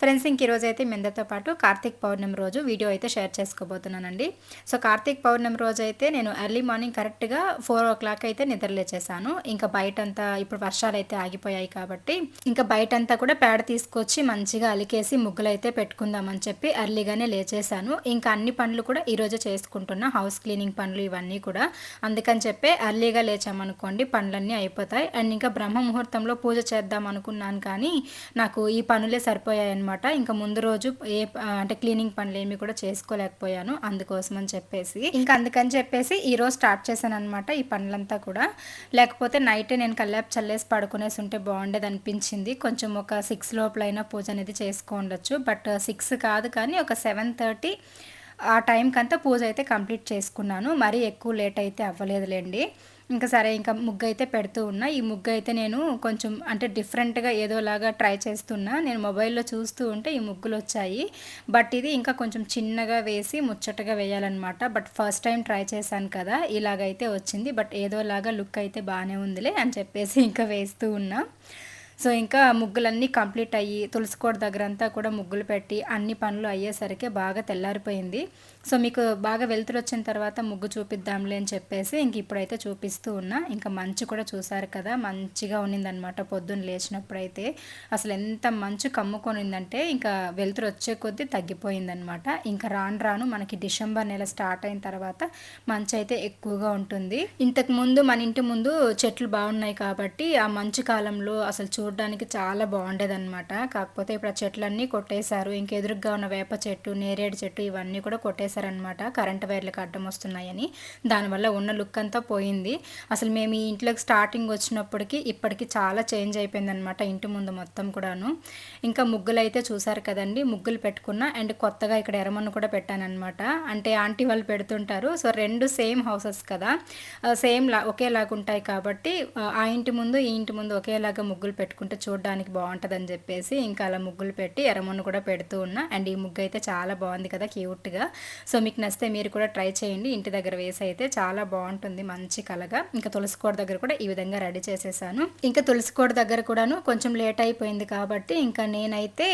Friends ఇంక ఈరోజు అయితే మిందతో పాటు కార్తీక్ పౌర్ణమి రోజు వీడియో అయితే షేర్ చేసుకోబోతున్నానండి. సో కార్తీక్ పౌర్ణమి రోజు అయితే నేను ఎర్లీ మార్నింగ్ కరెక్ట్గా ఫోర్ ఓ క్లాక్ అయితే నిద్రలేచేసాను ఇంకా బయటంతా ఇప్పుడు వర్షాలు అయితే ఆగిపోయాయి కాబట్టి ఇంకా బయటంతా కూడా పేడ తీసుకొచ్చి మంచిగా అలికేసి ముగ్గులు అయితే పెట్టుకుందామని చెప్పి ఎర్లీగానే లేచేసాను ఇంకా అన్ని పనులు కూడా ఈరోజు చేసుకుంటున్నా. హౌస్ క్లీనింగ్ పనులు ఇవన్నీ కూడా. అందుకని చెప్పి ఎర్లీగా లేచామనుకోండి పనులన్నీ అయిపోతాయి. అండ్ ఇంకా బ్రహ్మ ముహూర్తంలో పూజ చేద్దాం అనుకున్నాను కానీ నాకు ఈ పనులే సరిపోయాయి అనమాట. ఇంకా ముందు రోజు ఏ అంటే క్లీనింగ్ పనులు ఏమి కూడా చేసుకోలేకపోయాను అందుకోసం అని చెప్పేసి. ఇంకా అందుకని చెప్పేసి ఈ రోజు స్టార్ట్ చేశాను అనమాట ఈ పనులంతా కూడా. లేకపోతే నైట్ నేను కల్లాపు చల్లేసి పడుకునేసి ఉంటే బాగుండేది అనిపించింది. కొంచెం ఒక సిక్స్ లోపలైనా పూజ అనేది చేసుకోండొచ్చు బట్ సిక్స్ కాదు కానీ ఒక సెవెన్ థర్టీ ఆ టైంకి అంతా పూజ అయితే కంప్లీట్ చేసుకున్నాను. మరీ ఎక్కువ లేట్ అయితే అవ్వలేదులేండి. ఇంకా సరే ఇంకా ముగ్గు అయితే పెడుతూ ఉన్నా. ఈ ముగ్గు అయితే నేను కొంచెం అంటే డిఫరెంట్గా ఏదోలాగా ట్రై చేస్తున్నా. నేను మొబైల్లో చూస్తూ ఉంటే ఈ ముగ్గులు వచ్చాయి బట్ ఇది ఇంకా కొంచెం చిన్నగా వేసి ముచ్చటగా వేయాలన్నమాట. బట్ ఫస్ట్ టైం ట్రై చేశాను కదా ఇలాగైతే వచ్చింది. బట్ ఏదోలాగా లుక్ అయితే బాగానే ఉందిలే అని చెప్పేసి ఇంకా వేస్తూ ఉన్నా. సో ఇంకా ముగ్గులన్నీ కంప్లీట్ అయ్యి తులసికోట దగ్గర అంతా కూడా ముగ్గులు పెట్టి అన్ని పనులు అయ్యేసరికి బాగా తెల్లారిపోయింది. సో మీకు బాగా వెలుతురు వచ్చిన తర్వాత ముగ్గు చూపిద్దాంలే అని చెప్పేసి ఇంక ఇప్పుడైతే చూపిస్తూ ఉన్నా. ఇంకా మంచు కూడా చూసారు కదా మంచిగా ఉన్నిందనమాట పొద్దున్న లేచినప్పుడైతే. అసలు ఎంత మంచు కమ్ముకొనిందంటే ఇంకా వెలుతురు వచ్చే కొద్దీ తగ్గిపోయిందనమాట ఇంకా రాను రాను మనకి డిసెంబర్ నెల స్టార్ట్ అయిన తర్వాత మంచు అయితే ఎక్కువగా ఉంటుంది. ఇంతకు ముందు మన ఇంటి ముందు చెట్లు బాగున్నాయి కాబట్టి ఆ మంచు కాలంలో అసలు చూ చూడడానికి చాలా బాగుండేదన్నమాట. కాకపోతే ఇప్పుడు ఆ చెట్లన్నీ కొట్టేశారు. ఇంకెదురుగా ఉన్న వేప చెట్టు నేరేడు చెట్టు ఇవన్నీ కూడా కొట్టేశారనమాట కరెంట్ వైర్లకు అడ్డం వస్తున్నాయని. దానివల్ల ఉన్న లుక్ అంతా పోయింది. అసలు మేము ఈ ఇంట్లోకి స్టార్టింగ్ వచ్చినప్పటికీ ఇప్పటికి చాలా చేంజ్ అయిపోయిందనమాట ఇంటి ముందు మొత్తం కూడాను. ఇంకా ముగ్గులు అయితే చూసారు కదండి. ముగ్గులు పెట్టుకున్న అండ్ కొత్తగా ఇక్కడ ఎరమన్ను కూడా పెట్టానమాట అంటే ఆంటీ వాళ్ళు పెడుతుంటారు. సో రెండు సేమ్ హౌసెస్ కదా. సేమ్ లా ఒకేలాగా ఉంటాయి కాబట్టి ఆ ఇంటి ముందు ఈ ఇంటి ముందు ఒకేలాగా ముగ్గులు పెట్టుకుంటే చూడడానికి బాగుంటుందని చెప్పేసి ఇంకా అలా ముగ్గులు పెట్టి ఎర్రమన్ను కూడా పెడుతూ ఉన్నా. అండ్ ఈ ముగ్గు అయితే చాలా బాగుంది కదా క్యూట్గా. సో మీకు నచ్చితే మీరు కూడా ట్రై చేయండి. ఇంటి దగ్గర వేసి అయితే చాలా బాగుంటుంది మంచి కలగా. ఇంకా తులసికోట దగ్గర కూడా ఈ విధంగా రెడీ చేసేసాను. ఇంకా తులసికోట దగ్గర కూడాను కొంచెం లేట్ అయిపోయింది కాబట్టి ఇంకా నేనైతే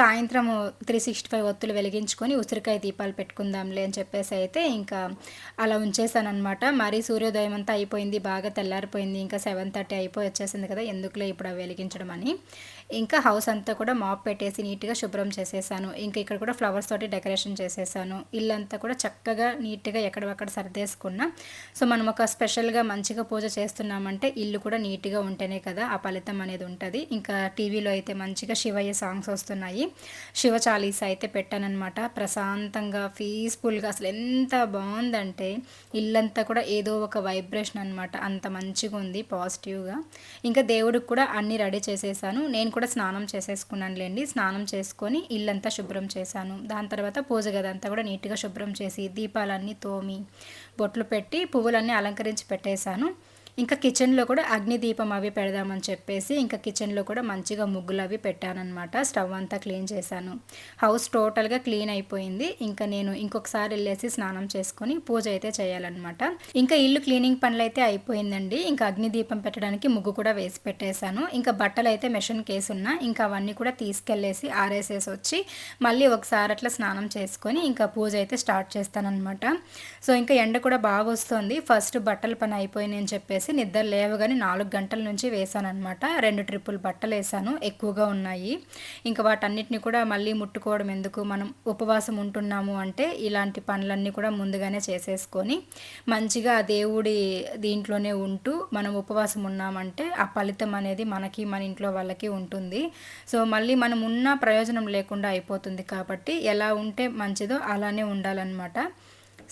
సాయంత్రం త్రీ సిక్స్టీ ఫైవ్ ఒత్తులు వెలిగించుకొని ఉసిరికాయ దీపాలు పెట్టుకుందాంలే అని చెప్పేసి అయితే ఇంకా అలా ఉంచేసాను అనమాట మరీ సూర్యోదయం అంతా అయిపోయింది బాగా తెల్లారిపోయింది. ఇంకా సెవెన్ థర్టీ అయిపోయి వచ్చేసింది కదా ఎందుకులే ఇప్పుడు అవి వెలిగించడం అని ఇంకా హౌస్ అంతా కూడా మాప్ పెట్టేసి నీట్గా శుభ్రం చేసేసాను. ఇంకా ఇక్కడ కూడా ఫ్లవర్స్ తోటి డెకరేషన్ చేసేసాను. ఇల్లంతా కూడా చక్కగా నీట్గా ఎక్కడక్కడ సర్దేసుకున్నా. సో మనం ఒక స్పెషల్గా మంచిగా పూజ చేస్తున్నామంటే ఇల్లు కూడా నీట్గా ఉంటేనే కదా ఆ ఫలితం అనేది ఉంటుంది. ఇంకా టీవీలో అయితే మంచిగా శివయ్య సాంగ్స్ వస్తున్నాయి. శివ చాలీస అయితే పెట్టానమాట ప్రశాంతంగా పీస్ఫుల్గా అసలు ఎంత బాగుందంటే ఇల్లంతా కూడా ఏదో ఒక వైబ్రేషన్ అనమాట అంత మంచిగా ఉంది పాజిటివ్గా. ఇంకా దేవుడికి కూడా అన్నీ రెడీ చేసేసాను. నేను కూడా స్నానం చేసేసుకున్నానులేండి. స్నానం చేసుకొని ఇల్లంతా శుభ్రం చేశాను. దాని తర్వాత పూజ గదంతా కూడా నీట్గా శుభ్రం చేసి దీపాలన్నీ తోమి బొట్లు పెట్టి పువ్వులన్నీ అలంకరించి పెట్టేశాను. ఇంకా కిచెన్లో కూడా అగ్ని దీపం అవి పెడదామని చెప్పేసి ఇంకా కిచెన్లో కూడా మంచిగా ముగ్గులు అవి పెట్టానమాట స్టవ్ అంతా క్లీన్ చేశాను. హౌస్ టోటల్గా క్లీన్ అయిపోయింది. ఇంకా నేను ఇంకొకసారి వెళ్ళేసి స్నానం చేసుకొని పూజ అయితే చేయాలన్నమాట. ఇంకా ఇల్లు క్లీనింగ్ పనులు అయితే అయిపోయిందండి. ఇంకా అగ్ని దీపం పెట్టడానికి ముగ్గు కూడా వేసి పెట్టేశాను. ఇంకా బట్టలు అయితే మెషిన్ కేసు ఉన్నా ఇంకా అవన్నీ కూడా తీసుకెళ్ళేసి ఆరేసేసి వచ్చి మళ్ళీ ఒకసారి అట్లా స్నానం చేసుకొని ఇంకా పూజ అయితే స్టార్ట్ చేస్తానన్నమాట. సో ఇంకా ఎండ కూడా బాగా వస్తుంది. ఫస్ట్ బట్టల పని అయిపోయింది అని చెప్పేసి వేసి నిద్ర లేవగానే నాలుగు గంటల నుంచి వేసానమాట రెండు ట్రిప్పులు బట్టలు వేసాను ఎక్కువగా ఉన్నాయి. ఇంకా వాటన్నిటిని కూడా మళ్ళీ ముట్టుకోవడం ఎందుకు? మనం ఉపవాసం ఉంటున్నాము అంటే ఇలాంటి పనులన్నీ కూడా ముందుగానే చేసేసుకొని మంచిగా దేవుడి దీంట్లోనే ఉంటూ మనం ఉపవాసం ఉన్నామంటే ఆ ఫలితం అనేది మనకి మన ఇంట్లో వాళ్ళకి ఉంటుంది. సో మళ్ళీ మనం ఉన్న ప్రయోజనం లేకుండా అయిపోతుంది కాబట్టి ఎలా ఉంటే మంచిదో అలానే ఉండాలన్నమాట.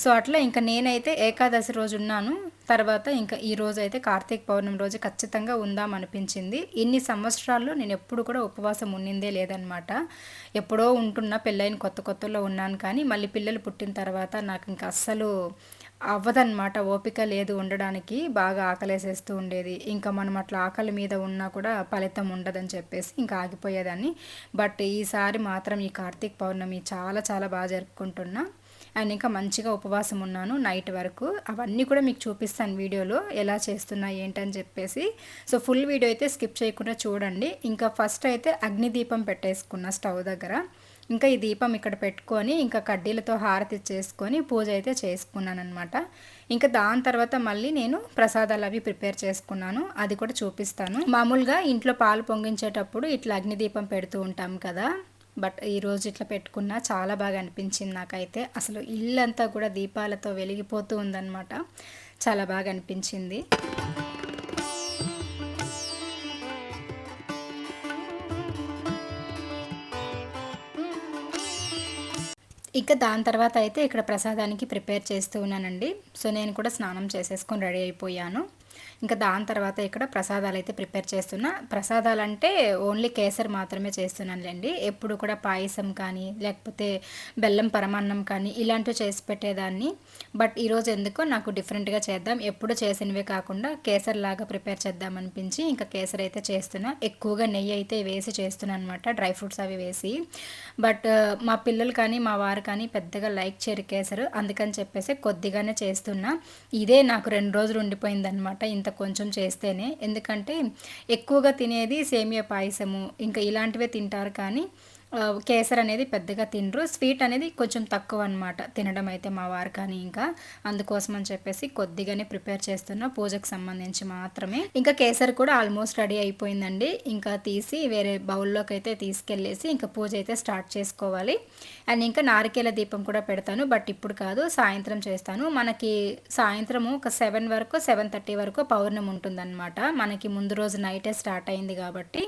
సో అట్లా ఇంకా నేనైతే ఏకాదశి రోజు ఉన్నాను. తర్వాత ఇంకా ఈ రోజు అయితే కార్తీక పౌర్ణమి రోజు ఖచ్చితంగా ఉందాం అనిపించింది. ఇన్ని సంవత్సరాల్లో నేను ఎప్పుడు కూడా ఉపవాసం ఉన్నిందే లేదనమాట ఎప్పుడో ఉంటున్నా పెళ్ళైన కొత్త కొత్తలో ఉన్నాను కానీ మళ్ళీ పిల్లలు పుట్టిన తర్వాత నాకు ఇంకా అస్సలు అవ్వదన్నమాట. ఓపిక లేదు ఉండడానికి బాగా ఆకలేసేస్తూ ఉండేది. ఇంకా మనం అట్లా ఆకలి మీద ఉన్నా కూడా ఫలితం ఉండదని చెప్పేసి ఇంకా ఆగిపోయేదాన్ని. బట్ ఈసారి మాత్రం ఈ కార్తీక పౌర్ణమి చాలా చాలా బాగా జరుపుకుంటున్నా. అండ్ ఇంకా మంచిగా ఉపవాసం ఉన్నాను నైట్ వరకు. అవన్నీ కూడా మీకు చూపిస్తాను వీడియోలో ఎలా చేస్తున్నా ఏంటని చెప్పేసి. సో ఫుల్ వీడియో అయితే స్కిప్ చేయకుండా చూడండి. ఇంకా ఫస్ట్ అయితే అగ్ని దీపం పెట్టేసుకున్న స్టవ్ దగ్గర. ఇంకా ఈ దీపం ఇక్కడ పెట్టుకొని ఇంకా కడ్డీలతో హారతి చేసుకొని పూజ అయితే చేసుకున్నాను అనమాట ఇంకా దాని తర్వాత మళ్ళీ నేను ప్రసాదాలు అవి ప్రిపేర్ చేసుకున్నాను. అది కూడా చూపిస్తాను. మామూలుగా ఇంట్లో పాలు పొంగించేటప్పుడు ఇట్లా అగ్ని దీపం పెడుతూ ఉంటాం కదా. బట్ ఈరోజు ఇట్లా పెట్టుకున్నా చాలా బాగా అనిపించింది నాకైతే. అసలు ఇల్లంతా కూడా దీపాలతో వెలిగిపోతూ ఉందన్నమాట. చాలా బాగా అనిపించింది. ఇంకా దాని తర్వాత అయితే ఇక్కడ ప్రసాదానికి ప్రిపేర్ చేస్తూ ఉన్నానండి. సో నేను కూడా స్నానం చేసేసుకొని రెడీ అయిపోయాను. ఇంకా దాని తర్వాత ఇక్కడ ప్రసాదాలు అయితే ప్రిపేర్ చేస్తున్నా. ప్రసాదాలు అంటే ఓన్లీ కేసర్ మాత్రమే చేస్తున్నానులేండి. ఎప్పుడు కూడా పాయసం కానీ లేకపోతే బెల్లం పరమాన్నం కానీ ఇలాంటివి చేసి పెట్టేదాన్ని. బట్ ఈరోజు ఎందుకో నాకు డిఫరెంట్గా చేద్దాం. ఎప్పుడు చేసినవే కాకుండా కేసర్ లాగా ప్రిపేర్ చేద్దాం అనిపించి ఇంకా కేసర్ అయితే చేస్తున్నా. ఎక్కువగా నెయ్యి అయితే వేసి చేస్తున్నాను అనమాట డ్రై ఫ్రూట్స్ అవి వేసి. బట్ మా పిల్లలు కానీ మా వారు కానీ పెద్దగా లైక్ చేయరు కేసరు. అందుకని చెప్పేసి కొద్దిగానే చేస్తున్నా. ఇదే నాకు రెండు రోజులు ఉండిపోయిందనమాట ఇంత కొంచెం చేస్తేనే. ఎందుకంటే ఎక్కువగా తినేది సేమియా పాయసము. ఇంకా ఇలాంటివే తింటారు కానీ కేసర్ అనేది పెద్దగా తినరు. స్వీట్ అనేది కొంచెం తక్కువ అనమాట తినడం అయితే మా వారు కానీ ఇంకా. అందుకోసం అని చెప్పేసి కొద్దిగానే ప్రిపేర్ చేస్తున్న. పూజకు సంబంధించి మాత్రమే. ఇంకా కేసర్ కూడా ఆల్మోస్ట్ రెడీ అయిపోయిందండి. ఇంకా తీసి వేరే బౌల్లోకి అయితే తీసుకెళ్ళేసి ఇంకా పూజ అయితే స్టార్ట్ చేసుకోవాలి. అండ్ ఇంకా నారికేల దీపం కూడా పెడతాను. బట్ ఇప్పుడు కాదు సాయంత్రం చేస్తాను. మనకి సాయంత్రము ఒక సెవెన్ వరకు సెవెన్ థర్టీ వరకు పౌర్ణమి ఉంటుందన్నమాట. మనకి ముందు రోజు నైటే స్టార్ట్ అయింది కాబట్టి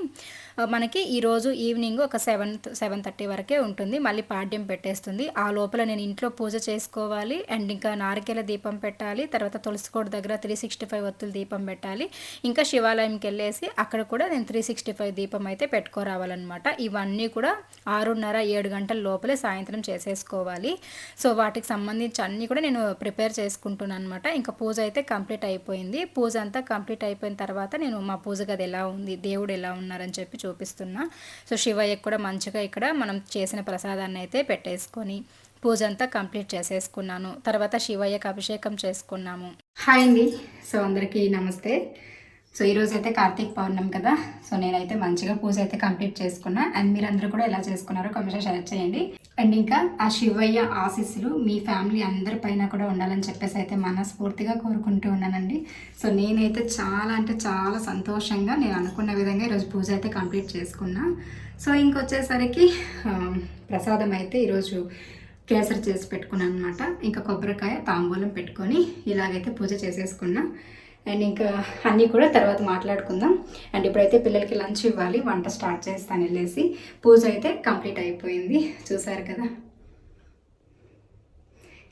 మనకి ఈరోజు ఈవినింగ్ ఒక సెవెన్ సెవెన్ థర్టీ వరకే ఉంటుంది. మళ్ళీ పాడ్యం పెట్టేస్తుంది. ఆ లోపల నేను ఇంట్లో పూజ చేసుకోవాలి. అండ్ ఇంకా నారికేల దీపం పెట్టాలి. తర్వాత తులసికోట దగ్గర త్రీ సిక్స్టీ ఫైవ్ ఒత్తులు దీపం పెట్టాలి. ఇంకా శివాలయంకి వెళ్ళేసి అక్కడ కూడా నేను త్రీ సిక్స్టీ ఫైవ్ దీపం అయితే పెట్టుకోరావాలన్నమాట. ఇవన్నీ కూడా ఆరున్నర ఏడు గంటల లోపలే సాయంత్రం చేసేసుకోవాలి. సో వాటికి సంబంధించి అన్నీ కూడా నేను ప్రిపేర్ చేసుకుంటున్నాను అనమాట ఇంకా పూజ అయితే కంప్లీట్ అయిపోయింది. పూజ అంతా కంప్లీట్ అయిపోయిన తర్వాత నేను మా పూజ గది ఎలా ఉంది దేవుడు ఎలా ఉన్నారని చెప్పి చూపిస్తున్నా. సో శివయ్య కూడా మంచిగా ఇక్కడ మనం చేసిన ప్రసాదాన్ని అయితే పెట్టేసుకొని పూజ అంతా కంప్లీట్ చేసేసుకున్నాను. తర్వాత శివయ్యకు అభిషేకం చేసుకున్నాము. హాయ్ అండి. సో అందరికీ నమస్తే. సో ఈరోజు అయితే కార్తీక్ పౌర్ణం కదా. సో నేనైతే మంచిగా పూజ అయితే కంప్లీట్ చేసుకున్నా. అండ్ మీరందరూ కూడా ఎలా చేసుకున్నారో కొంచెం షేర్ చేయండి. అండ్ ఇంకా ఆ శివయ్య ఆశీస్సులు మీ ఫ్యామిలీ అందరి పైన కూడా ఉండాలని చెప్పేసి అయితే మనస్ఫూర్తిగా కోరుకుంటూ ఉన్నానండి. సో నేనైతే చాలా అంటే చాలా సంతోషంగా నేను అనుకున్న విధంగా ఈరోజు పూజ అయితే కంప్లీట్ చేసుకున్నా. సో ఇంకొచ్చేసరికి ప్రసాదం అయితే ఈరోజు కేసరి చేసి పెట్టుకున్నాను అనమాట ఇంకా కొబ్బరికాయ తాంబూలం పెట్టుకొని ఇలాగైతే పూజ చేసేసుకున్నా. అండ్ ఇంకా అన్నీ కూడా తర్వాత మాట్లాడుకుందాం. అండ్ ఇప్పుడైతే పిల్లలకి లంచ్ ఇవ్వాలి. వంట స్టార్ట్ చేస్తాను వెళ్ళేసి. పూజ అయితే కంప్లీట్ అయిపోయింది. చూసారు కదా?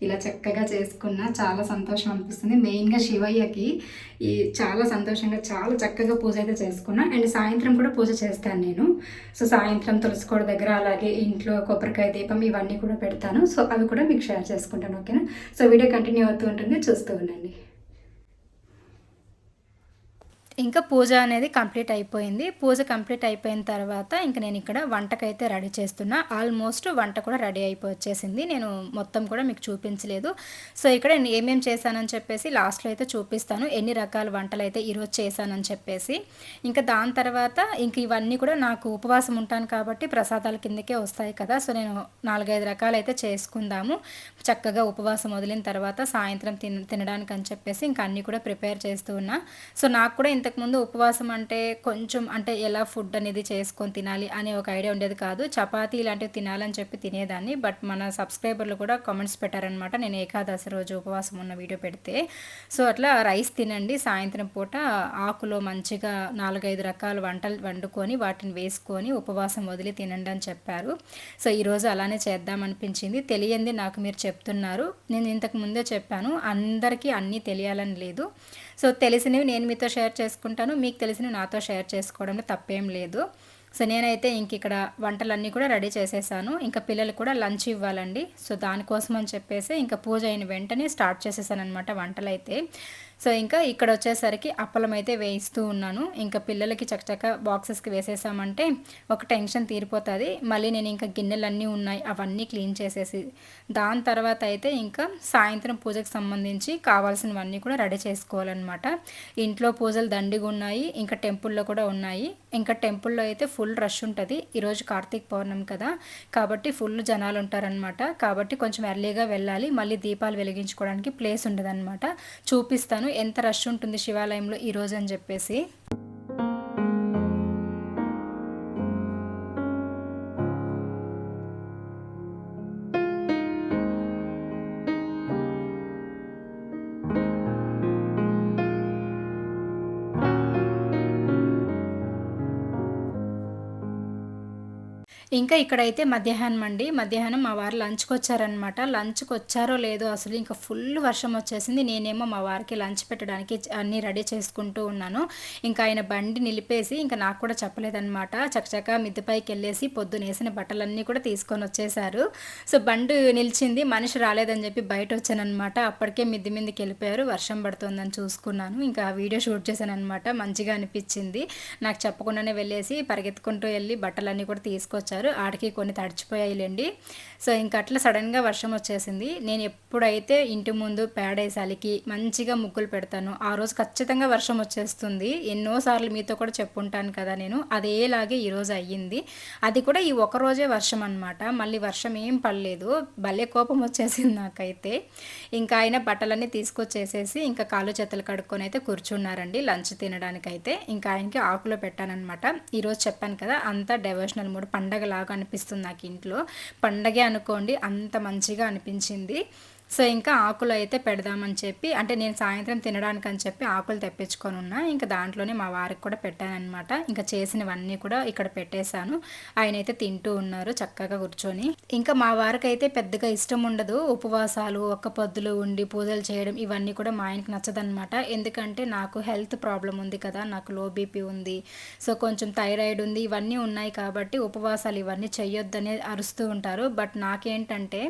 ఇలా చక్కగా చేసుకున్న చాలా సంతోషం అనిపిస్తుంది. మెయిన్గా శివయ్యకి ఈ చాలా సంతోషంగా చాలా చక్కగా పూజ అయితే చేసుకున్నా. అండ్ సాయంత్రం కూడా పూజ చేస్తాను నేను. సో సాయంత్రం తులసికోడ దగ్గర అలాగే ఇంట్లో కొబ్బరికాయ దీపం ఇవన్నీ కూడా పెడతాను. సో అవి కూడా మీకు షేర్ చేసుకుంటాను ఓకేనా? సో వీడియో కంటిన్యూ అవుతూ ఉంటుంది. చూస్తూ ఉండండి. ఇంకా పూజ అనేది కంప్లీట్ అయిపోయింది. పూజ కంప్లీట్ అయిపోయిన తర్వాత ఇంకా నేను ఇక్కడ వంటకైతే రెడీ చేస్తున్నా. ఆల్మోస్ట్ వంట కూడా రెడీ అయిపోయి వచ్చేసింది. నేను మొత్తం కూడా మీకు చూపించలేదు. సో ఇక్కడ నేను ఏమేమి చేశానని చెప్పేసి లాస్ట్లో అయితే చూపిస్తాను. ఎన్ని రకాల వంటలు అయితే ఈరోజు చేశానని చెప్పేసి. ఇంకా దాని తర్వాత ఇంక ఇవన్నీ కూడా నాకు ఉపవాసం ఉంటాను కాబట్టి ప్రసాదాల కిందకే వస్తాయి కదా. సో నేను నాలుగైదు రకాలు అయితే చేసుకుందాము. చక్కగా ఉపవాసం వదిలిన తర్వాత సాయంత్రం తిన తినడానికి అని చెప్పేసి ఇంకా అన్నీ కూడా ప్రిపేర్ చేస్తూ ఉన్నా. సో నాకు కూడా ఇంత ఇంతకుముందు ఉపవాసం అంటే కొంచెం అంటే ఎలా ఫుడ్ అనేది చేసుకొని తినాలి అనే ఒక ఐడియా ఉండేది కాదు. చపాతీ ఇలాంటివి తినాలని చెప్పి తినేదాన్ని. బట్ మన సబ్స్క్రైబర్లు కూడా కామెంట్స్ పెట్టారనమాట నేను ఏకాదశి రోజు ఉపవాసం ఉన్న వీడియో పెడితే. సో అట్లా రైస్ తినండి. సాయంత్రం పూట ఆకులో మంచిగా నాలుగైదు రకాల వంటలు వండుకొని వాటిని వేసుకొని ఉపవాసం వదిలి తినండి అని చెప్పారు. సో ఈరోజు అలానే చేద్దామనిపించింది తెలియంది నాకు మీరు చెప్తున్నారు. నేను ఇంతకు ముందే చెప్పాను. అందరికీ అన్నీ తెలియాలని లేదు. సో తెలిసినవి నేను మీతో షేర్ చేసుకుంటాను మీకు తెలిసినవి నాతో షేర్ చేసుకోవడంలో తప్పేం లేదు. సో నేనైతే ఇంక ఇక్కడ వంటలన్నీ కూడా రెడీ చేసేసాను. ఇంకా పిల్లలు కూడా లంచ్ ఇవ్వాలండి. సో దానికోసం అని చెప్పేసి ఇంకా పూజ అయిన వెంటనే స్టార్ట్ చేసేసాను అనమాట వంటలైతే. సో ఇంకా ఇక్కడ వచ్చేసరికి అప్పలం అయితే వేయిస్తూ ఉన్నాను. ఇంకా పిల్లలకి చక్కచక్క బాక్సెస్కి వేసేసామంటే ఒక టెన్షన్ తీరిపోతుంది. మళ్ళీ నేను ఇంకా గిన్నెలన్నీ ఉన్నాయి అవన్నీ క్లీన్ చేసేసి. దాని తర్వాత అయితే ఇంకా సాయంత్రం పూజకు సంబంధించి కావాల్సినవన్నీ కూడా రెడీ చేసుకోవాలన్నమాట. ఇంట్లో పూజలు దండిగా ఉన్నాయి ఇంకా టెంపుల్లో కూడా ఉన్నాయి. ఇంకా టెంపుల్లో అయితే ఫుల్ రష్ ఉంటుంది. ఈరోజు కార్తీక పౌర్ణమి కదా కాబట్టి ఫుల్ జనాలు ఉంటారనమాట కాబట్టి కొంచెం ఎర్లీగా వెళ్ళాలి మళ్ళీ దీపాలు వెలిగించుకోవడానికి ప్లేస్ ఉండదన్నమాట. చూపిస్తాను ఎంత రష్ ఉంటుంది శివాలయంలో ఈరోజు అని చెప్పేసి. ఇంకా ఇక్కడైతే మధ్యాహ్నం అండి. మధ్యాహ్నం మా వారు లంచ్కి వచ్చారనమాట లంచ్కి వచ్చారో లేదో అసలు ఇంకా ఫుల్ వర్షం వచ్చేసింది. నేనేమో మా వారికి లంచ్ పెట్టడానికి అన్నీ రెడీ చేసుకుంటూ ఉన్నాను. ఇంకా ఆయన బండి నిలిపేసి ఇంకా నాకు కూడా చెప్పలేదన్నమాట. చకచక మిద్దెపైకి వెళ్ళేసి పొద్దున వేసిన బట్టలన్నీ కూడా తీసుకొని వచ్చేసారు సో బండి నిలిచింది. మనిషి రాలేదని చెప్పి బయట వచ్చానమాట అప్పటికే మిద్ది మీదకి వెళ్ళిపోయారు. వర్షం పడుతుందని చూసుకున్నాను. ఇంకా వీడియో షూట్ చేశాను అనమాట మంచిగా అనిపించింది. నాకు చెప్పకుండానే వెళ్ళేసి పరిగెత్తుకుంటూ వెళ్ళి బట్టలన్నీ కూడా తీసుకొచ్చారు. చేశారు. ఆడికి కొన్ని తడిచిపోయాయిలేండి. సో ఇంకా అట్లా సడన్గా వర్షం వచ్చేసింది. నేను ఎప్పుడైతే ఇంటి ముందు పేడేసాలికి మంచిగా ముగ్గులు పెడతాను ఆ రోజు ఖచ్చితంగా వర్షం వచ్చేస్తుంది. ఎన్నోసార్లు మీతో కూడా చెప్పుంటాను కదా నేను. అదేలాగే ఈరోజు అయ్యింది. అది కూడా ఈ ఒకరోజే వర్షం అనమాట మళ్ళీ వర్షం ఏం పడలేదు. భలే కోపం వచ్చేసింది నాకైతే. ఇంకా ఆయన బట్టలన్నీ తీసుకొచ్చేసేసి ఇంకా కాలు చేతులు కడుక్కొని అయితే కూర్చున్నారండి లంచ్ తినడానికైతే. ఇంకా ఆయనకి ఆకులో పెట్టానమాట ఈరోజు చెప్పాను కదా అంతా డెవోషనల్ మూడు పండగల లాగా అనిపిస్తుంది నాకు ఇంట్లో పండగే అనుకోండి అంత మంచిగా అనిపించింది. సో ఇంకా ఆకులు అయితే పెడదామని చెప్పి అంటే నేను సాయంత్రం తినడానికి అని చెప్పి ఆకులు తెప్పించుకొని ఉన్నా. ఇంకా దాంట్లోనే మా వారికి కూడా పెట్టానమాట ఇంకా చేసినవన్నీ కూడా ఇక్కడ పెట్టేశాను. ఆయన అయితే తింటూ ఉన్నారు చక్కగా కూర్చొని. ఇంకా మా వారికి అయితే పెద్దగా ఇష్టం ఉండదు ఉపవాసాలు ఒక్క పొద్దులు ఉండి పూజలు చేయడం ఇవన్నీ కూడా మా ఆయనకి నచ్చదనమాట ఎందుకంటే నాకు హెల్త్ ప్రాబ్లం ఉంది కదా నాకు లో బీపీ ఉంది. సో కొంచెం థైరాయిడ్ ఉంది ఇవన్నీ ఉన్నాయి కాబట్టి ఉపవాసాలు ఇవన్నీ చేయొద్దని అరుస్తూ ఉంటారు. బట్ నాకేంటంటే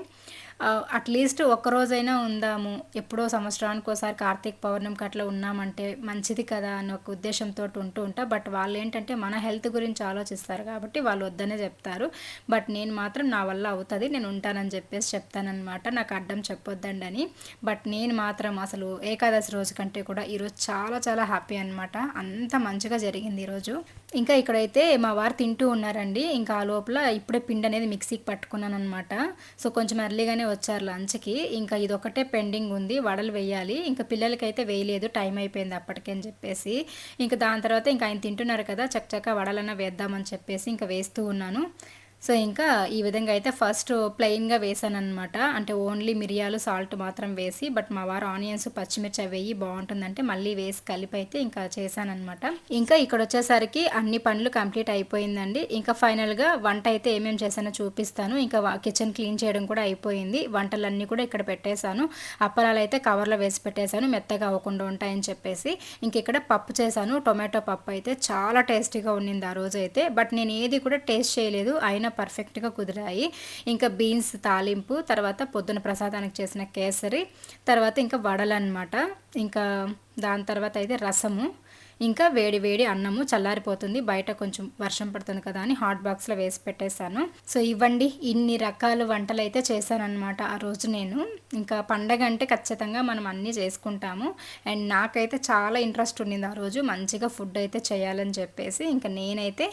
అట్లీస్ట్ ఒక్కరోజైనా ఉందాము. ఎప్పుడో సంవత్సరానికి ఒకసారి కార్తీక పౌర్ణమికి అట్లా ఉన్నామంటే మంచిది కదా అని ఒక ఉద్దేశంతో ఉంటూ ఉంటా. బట్ వాళ్ళు ఏంటంటే మన హెల్త్ గురించి ఆలోచిస్తారు కాబట్టి వాళ్ళు వద్దనే చెప్తారు. బట్ నేను మాత్రం నా వల్ల అవుతుంది నేను ఉంటానని చెప్పేసి చెప్తానమాట నాకు అడ్డం చెప్పొద్దండి అని. బట్ నేను మాత్రం అసలు ఏకాదశి రోజు కంటే కూడా ఈరోజు చాలా చాలా హ్యాపీ అనమాట అంత మంచిగా జరిగింది ఈరోజు. ఇంకా ఇక్కడైతే మా వారు తింటూ ఉన్నారండి. ఇంకా ఆ లోపల ఇప్పుడే పిండి అనేది మిక్సీకి పట్టుకున్నాను అనమాట సో కొంచెం ఎర్లీగానే వచ్చారు లంచ్కి. ఇంకా ఇదొకటే పెండింగ్ ఉంది. వడలు వేయాలి. ఇంకా పిల్లలకైతే వేయలేదు. టైం అయిపోయింది అప్పటికని చెప్పేసి. ఇంకా దాని తర్వాత ఇంకా ఆయన తింటున్నారు కదా చక్కచక్క వడలన్నా వేద్దామని చెప్పేసి ఇంకా వేస్తూ ఉన్నాను. సో ఇంకా ఈ విధంగా అయితే ఫస్ట్ ప్లెయిన్గా వేసాను అనమాట అంటే ఓన్లీ మిరియాలు సాల్ట్ మాత్రం వేసి బట్ మా వారు ఆనియన్స్ పచ్చిమిర్చి వేయి బాగుంటుందంటే మళ్ళీ వేసి కలిపి అయితే ఇంకా చేశానమాట ఇంకా ఇక్కడ వచ్చేసరికి అన్ని పనులు కంప్లీట్ అయిపోయిందండి. ఇంకా ఫైనల్గా వంట అయితే ఏమేమి చేశానో చూపిస్తాను. ఇంకా కిచెన్ క్లీన్ చేయడం కూడా అయిపోయింది. వంటలన్నీ కూడా ఇక్కడ పెట్టేశాను. అప్పలాలు అయితే కవర్లో వేసి పెట్టేశాను. మెత్తగా అవ్వకుండా ఉంటాయని చెప్పేసి. ఇంక ఇక్కడ పప్పు చేశాను. టొమాటో పప్పు అయితే చాలా టేస్టీగా ఉండింది ఆ రోజు అయితే బట్ నేను ఏది కూడా టేస్ట్ చేయలేదు. అయినా పర్ఫెక్ట్గా కుదిరాయి. ఇంకా బీన్స్ తాలింపు తర్వాత పొద్దున ప్రసాదానికి చేసిన కేసరి తర్వాత ఇంకా వడలు అనమాట ఇంకా దాని తర్వాత అయితే రసము. ఇంకా వేడి వేడి అన్నము చల్లారిపోతుంది. బయట కొంచెం వర్షం పడుతుంది కదా అని హాట్ బాక్స్లో వేసి పెట్టేశాను. సో ఇవ్వండి. ఇన్ని రకాల వంటలు అయితే చేశానమాట ఆ రోజు నేను. ఇంకా పండగ అంటే ఖచ్చితంగా మనం అన్నీ చేసుకుంటాము. అండ్ నాకైతే చాలా ఇంట్రెస్ట్ ఉండింది ఆ రోజు. మంచిగా ఫుడ్ అయితే చేయాలని చెప్పేసి ఇంకా నేనైతే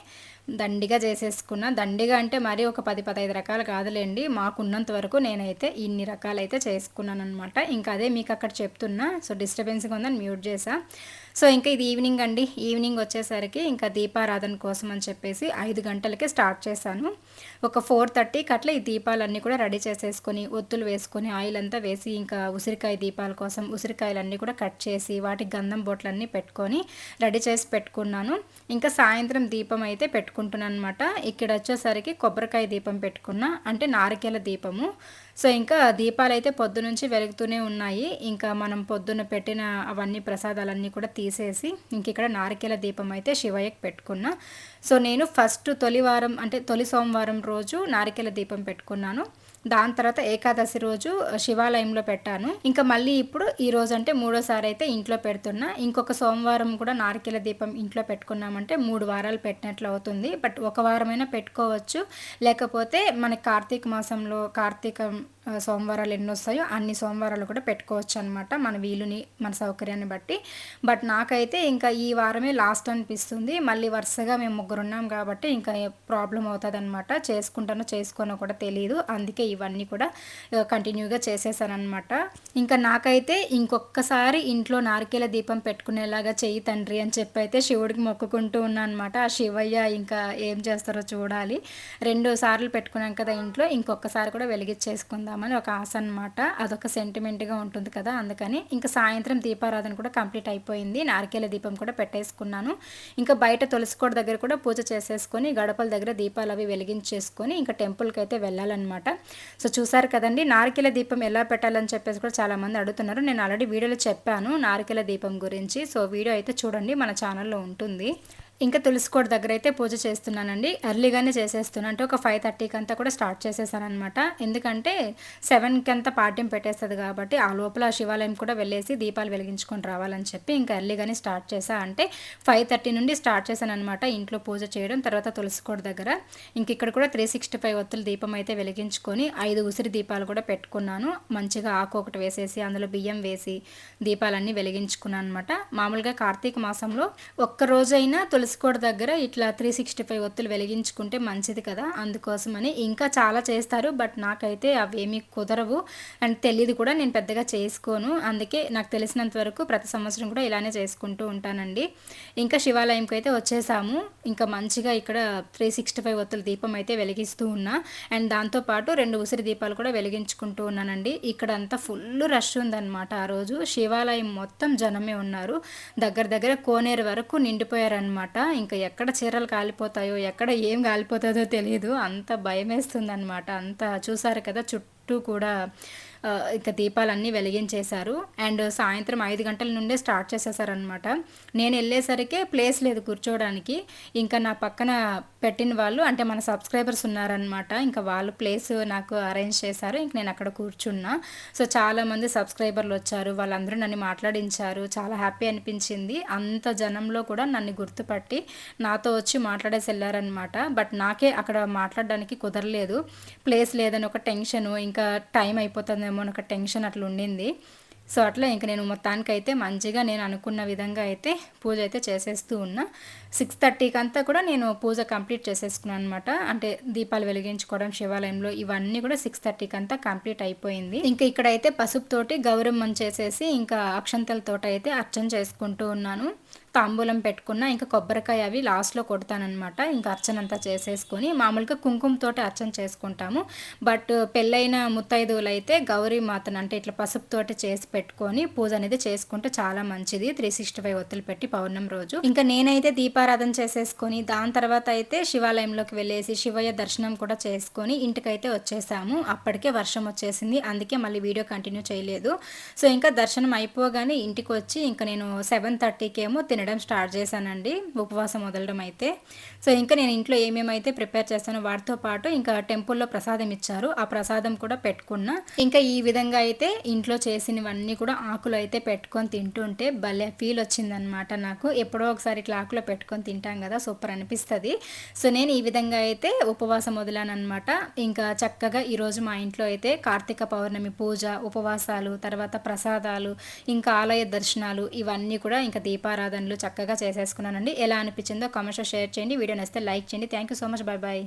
దండిగా చేసేసుకున్నా. దండిగా అంటే మరీ ఒక పది పదహైదు రకాలు కాదులేండి. మాకున్నంత వరకు నేనైతే ఇన్ని రకాలైతే చేసుకున్నాను అనమాట ఇంకా అదే మీకు అక్కడ చెప్తున్నా. సో డిస్టర్బెన్స్గా ఉందని మ్యూట్ చేసా సో ఇంకా ఇది ఈవినింగ్ అండి. ఈవినింగ్ వచ్చేసరికి ఇంకా దీపారాధన కోసం అని చెప్పేసి ఐదు గంటలకే స్టార్ట్ చేశాను. ఒక ఫోర్ థర్టీకి అట్లా ఈ దీపాలన్నీ కూడా రెడీ చేసేసుకొని ఒత్తులు వేసుకొని ఆయిల్ అంతా వేసి ఇంకా ఉసిరికాయ దీపాల కోసం ఉసిరికాయలన్నీ కూడా కట్ చేసి వాటికి గంధం బొట్లన్నీ పెట్టుకొని రెడీ చేసి పెట్టుకున్నాను. ఇంకా సాయంత్రం దీపం అయితే పెట్టుకుంటున్నాను అనమాట ఇక్కడ వచ్చేసరికి కొబ్బరికాయ దీపం పెట్టుకున్నా అంటే నారికేల దీపము. సో ఇంకా దీపాలు అయితే పొద్దు నుంచి వెలుగుతూనే ఉన్నాయి. ఇంకా మనం పొద్దున్న పెట్టిన అవన్నీ ప్రసాదాలన్నీ కూడా తీసేసి ఇంక ఇక్కడ నారికేల దీపం అయితే శివయ్యకి పెట్టుకున్నా. సో నేను ఫస్ట్ తొలి వారం అంటే తొలి సోమవారం రోజు నారికేల దీపం పెట్టుకున్నాను. దాని తర్వాత ఏకాదశి రోజు శివాలయంలో పెట్టాను. ఇంకా మళ్ళీ ఇప్పుడు ఈ రోజు అంటే మూడోసారి అయితే ఇంట్లో పెడుతున్నా. ఇంకొక సోమవారం కూడా నారికెల దీపం ఇంట్లో పెట్టుకున్నామంటే మూడు వారాలు పెట్టినట్లు అవుతుంది. బట్ ఒక వారమైనా పెట్టుకోవచ్చు. లేకపోతే మన కార్తీక మాసంలో కార్తీకం సోమవారాలు ఎన్ని వస్తాయో అన్ని సోమవారాలు కూడా పెట్టుకోవచ్చు అనమాట మన వీలుని మన సౌకర్యాన్ని బట్టి. బట్ నాకైతే ఇంకా ఈ వారమే లాస్ట్ అనిపిస్తుంది. మళ్ళీ వరుసగా మేము ముగ్గురు ఉన్నాం కాబట్టి ఇంకా ప్రాబ్లం అవుతుంది అనమాట చేసుకుంటానో చేసుకోనో కూడా తెలియదు అందుకే ఇవన్నీ కూడా కంటిన్యూగా చేసేసానమాట ఇంకా నాకైతే ఇంకొకసారి ఇంట్లో నారికేల దీపం పెట్టుకునేలాగా చెయ్యి తండ్రి అని చెప్పి అయితే శివుడికి మొక్కుకుంటూ ఉన్నాను అనమాట ఆ శివయ్య ఇంకా ఏం చేస్తారో చూడాలి. రెండు సార్లు పెట్టుకున్నాం కదా ఇంట్లో ఇంకొకసారి కూడా వెలిగించేసుకుందాం చేద్దామని ఒక ఆశ అనమాట అదొక సెంటిమెంట్గా ఉంటుంది కదా అందుకని ఇంకా సాయంత్రం దీపారాధన కూడా కంప్లీట్ అయిపోయింది. నారికేల దీపం కూడా పెట్టేసుకున్నాను. ఇంకా బయట తులసికోట దగ్గర కూడా పూజ చేసేసుకొని గడపల దగ్గర దీపాలు అవి వెలిగించేసుకొని ఇంకా టెంపుల్కి అయితే వెళ్ళాలన్నమాట. సో చూసారు కదండి నారికేల దీపం ఎలా పెట్టాలని చెప్పేసి కూడా చాలామంది అడుగుతున్నారు. నేను ఆల్రెడీ వీడియోలో చెప్పాను నారికేల దీపం గురించి. సో వీడియో అయితే చూడండి మన ఛానల్లో ఉంటుంది. ఇంకా తులసికోట దగ్గర అయితే పూజ చేస్తున్నానండి. ఎర్లీగానే చేసేస్తున్నాను అంటే ఒక ఫైవ్ థర్టీకి అంతా కూడా స్టార్ట్ చేసేసానమాట అనమాట ఎందుకంటే సెవెన్కి అంతా పాఠ్యం పెట్టేస్తుంది కాబట్టి ఆ లోపల శివాలయం కూడా వెళ్ళేసి దీపాలు వెలిగించుకొని రావాలని చెప్పి ఇంకా ఎర్లీగానే స్టార్ట్ చేసా. అంటే ఫైవ్ థర్టీ నుండి స్టార్ట్ చేశానమాట ఇంట్లో పూజ చేయడం తర్వాత తులసికోట దగ్గర. ఇంక ఇక్కడ కూడా త్రీ సిక్స్టీ ఫైవ్ ఒత్తుల దీపం అయితే వెలిగించుకొని ఐదు ఉసిరి దీపాలు కూడా పెట్టుకున్నాను. మంచిగా ఆకు ఒకటి వేసేసి అందులో బియ్యం వేసి దీపాలన్నీ వెలిగించుకున్నాను అనమాట మామూలుగా కార్తీక మాసంలో ఒక్కరోజైనా తులసి కోడ్ దగ్గర ఇట్లా త్రీ సిక్స్టీ ఫైవ్ ఒత్తులు వెలిగించుకుంటే మంచిది కదా. అందుకోసమని ఇంకా చాలా చేస్తారు బట్ నాకైతే అవేమీ కుదరవు. అండ్ తెలియదు కూడా నేను పెద్దగా చేసుకోను. అందుకే నాకు తెలిసినంత వరకు ప్రతి సంవత్సరం కూడా ఇలానే చేసుకుంటూ ఉంటానండి. ఇంకా శివాలయంకి అయితే వచ్చేసాము. ఇంకా మంచిగా ఇక్కడ త్రీ సిక్స్టీ ఫైవ్ ఒత్తుల దీపం అయితే వెలిగిస్తూ ఉన్నా. అండ్ దాంతోపాటు రెండు ఉసిరి దీపాలు కూడా వెలిగించుకుంటూ ఉన్నానండి. ఇక్కడ అంతా ఫుల్ రష్ ఉందన్నమాట ఆ రోజు. శివాలయం మొత్తం జనమే ఉన్నారు. దగ్గర దగ్గర కోనేరు వరకు నిండిపోయారనమాట ఇంకా ఎక్కడ చీరలు కాలిపోతాయో ఎక్కడ ఏం కాలిపోతుందో తెలియదు అంత భయమేస్తుంది అనమాట అంత చూసారు కదా చుట్టూ కూడా ఇక దీపాలన్నీ వెలిగించేశారు. అండ్ సాయంత్రం ఐదు గంటల నుండే స్టార్ట్ చేసేసారనమాట నేను వెళ్ళేసరికి ప్లేస్ లేదు కూర్చోవడానికి. ఇంకా నా పక్కన పెట్టిన వాళ్ళు అంటే మన సబ్స్క్రైబర్స్ ఉన్నారనమాట ఇంకా వాళ్ళు ప్లేస్ నాకు అరేంజ్ చేశారు ఇంక నేను అక్కడ కూర్చున్నా. సో చాలామంది సబ్స్క్రైబర్లు వచ్చారు వాళ్ళందరూ నన్ను మాట్లాడించారు. చాలా హ్యాపీ అనిపించింది. అంత జనంలో కూడా నన్ను గుర్తుపట్టి నాతో వచ్చి మాట్లాడేసి వెళ్ళారనమాట బట్ నాకే అక్కడ మాట్లాడడానికి కుదరలేదు. ప్లేస్ లేదని ఒక టెన్షన్ ఇంకా టైం అయిపోతుందేమో అని ఒక టెన్షన్ అట్లా ఉండింది. సో అట్లా ఇంక నేను మొత్తానికి అయితే మంచిగా నేను అనుకున్న విధంగా అయితే పూజ అయితే చేసేస్తూ ఉన్నా. సిక్స్ థర్టీకి అంతా కూడా నేను పూజ కంప్లీట్ చేసేసుకున్నాను అనమాట అంటే దీపాలు వెలిగించుకోవడం శివాలయంలో ఇవన్నీ కూడా సిక్స్ థర్టీకి అంతా కంప్లీట్ అయిపోయింది. ఇంకా ఇక్కడైతే పసుపుతోటి గౌరమ్మని చేసేసి ఇంకా అక్షంతలతో అయితే అర్చన చేసుకుంటూ ఉన్నాను. తాంబూలం పెట్టుకున్న ఇంకా కొబ్బరికాయ అవి లాస్ట్లో కొడతానమాట ఇంకా అర్చనంతా చేసేసుకొని మామూలుగా కుంకుమతోటి అర్చన చేసుకుంటాము. బట్ పెళ్ళైన ముత్తైదువులు అయితే గౌరీ మాతను అంటే ఇట్లా పసుపుతోటి చేసి పెట్టుకొని పూజ అనేది చేసుకుంటే చాలా మంచిది. త్రీ సిక్స్టీ ఫైవ్ ఒత్తులు పెట్టి పౌర్ణమి రోజు. ఇంకా నేనైతే దీప దీపారాధన చేసేసుకొని దాని తర్వాత అయితే శివాలయంలోకి వెళ్ళేసి శివయ్య దర్శనం కూడా చేసుకొని ఇంటికైతే వచ్చేసాము. అప్పటికే వర్షం వచ్చేసింది. అందుకే మళ్ళీ వీడియో కంటిన్యూ చేయలేదు. సో ఇంకా దర్శనం అయిపోగానే ఇంటికి వచ్చి ఇంకా నేను సెవెన్ థర్టీకి ఏమో తినడం స్టార్ట్ చేశానండి. ఉపవాసం వదలడం అయితే. సో ఇంకా నేను ఇంట్లో ఏమేమైతే ప్రిపేర్ చేస్తానో వాటితో పాటు ఇంకా టెంపుల్లో ప్రసాదం ఇచ్చారు. ఆ ప్రసాదం కూడా పెట్టుకున్నా. ఇంకా ఈ విధంగా అయితే ఇంట్లో చేసినవన్నీ కూడా ఆకులు అయితే పెట్టుకొని తింటుంటే భలే ఫీల్ వచ్చిందనమాట నాకు. ఎప్పుడో ఒకసారి ఇట్లా ఆకులో పెట్టుకొని తింటాం కదా సూపర్ అనిపిస్తుంది. సో నేను ఈ విధంగా అయితే ఉపవాసం వదిలానమాట ఇంకా చక్కగా ఈరోజు మా ఇంట్లో అయితే కార్తీక పౌర్ణమి పూజ ఉపవాసాలు తర్వాత ప్రసాదాలు ఇంకా ఆలయ దర్శనాలు ఇవన్నీ కూడా ఇంకా దీపారాధనలు చక్కగా చేసేసుకున్నానండి. ఎలా అనిపించిందో కామెంట్స్లో షేర్ చేయండి. వీడియో నచ్చితే లైక్ చేయండి. Thank you so much. Bye bye.